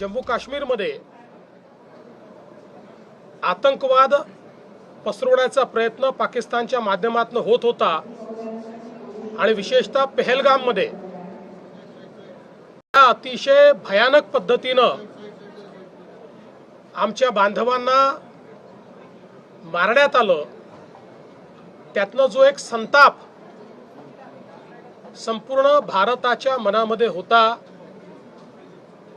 जम्मू काश्मीरमध्ये आतंकवाद पसरवण्याचा प्रयत्न पाकिस्तानच्या माध्यमातून होत होता आणि विशेषतः पेहलगाममध्ये. अतिशय भयानक पद्धतीनं आमच्या बांधवांना मारण्यात आलं. त्यातनं जो एक संताप संपूर्ण भारताच्या मनामध्ये होता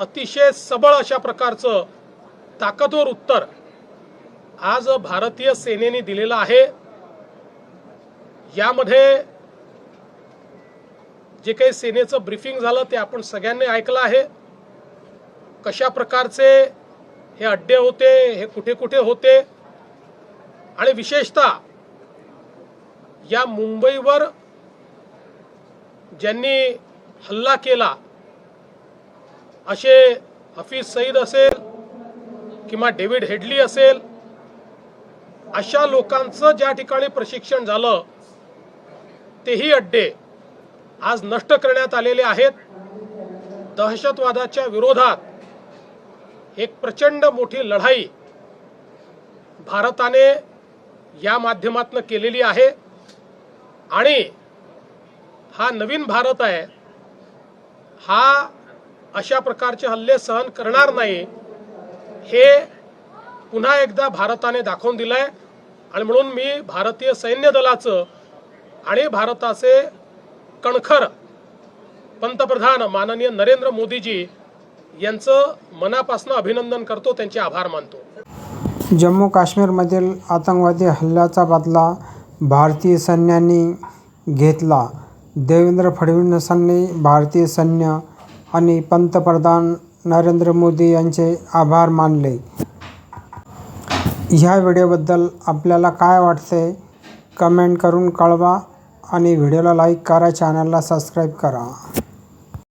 अतिशय सबळ अशा प्रकारचं ताकदवर उत्तर आज भारतीय सेनेने दिलेलं आहे. यामध्ये जे काही सेनेचं ब्रीफिंग झालं ते आपण सगळ्यांनी ऐकलं आहे. कशा प्रकारचे हे अड्डे होते हे कुठे कुठे होते? आणि विशेषतः या मुंबईवर ज्यांनी हल्ला केला असे हफीज सईद असेल किंवा डेव्हिड हेडली असेल अशा लोकांचं ज्या ठिकाणी प्रशिक्षण झालं तेही अड्डे आज नष्ट करण्यात आलेले आहेत. दहशतवादाच्या विरोधात एक प्रचंड मोठी लढाई भारताने या माध्यमातून केलेली आहे. आणि हा नवीन भारत आहे हा अशा प्रकारचे हल्ले सहन करणार नाही हे पुन्हा एकदा भारताने दाखवून दिलं आहे आणि म्हणून मी भारतीय सैन्य दलाचं आणि भारताचे कणखर पंतप्रधान माननीय नरेंद्र मोदीजी यांचं मनापासून अभिनंदन करतो त्यांचे आभार मानतो. जम्मू काश्मीरमधील आतंकवादी हल्ल्याचा बदला भारतीय सैन्याने घेतला. देवेंद्र फडणवीसांनी भारतीय सैन्य आणि पंतप्रधान नरेंद्र मोदी यांचे आभार मानले. ह्या व्हिडिओबद्दल आपल्याला काय वाटते कमेंट करून कळवा आणि व्हिडिओला लाईक करा चॅनलला सबस्क्राईब करा.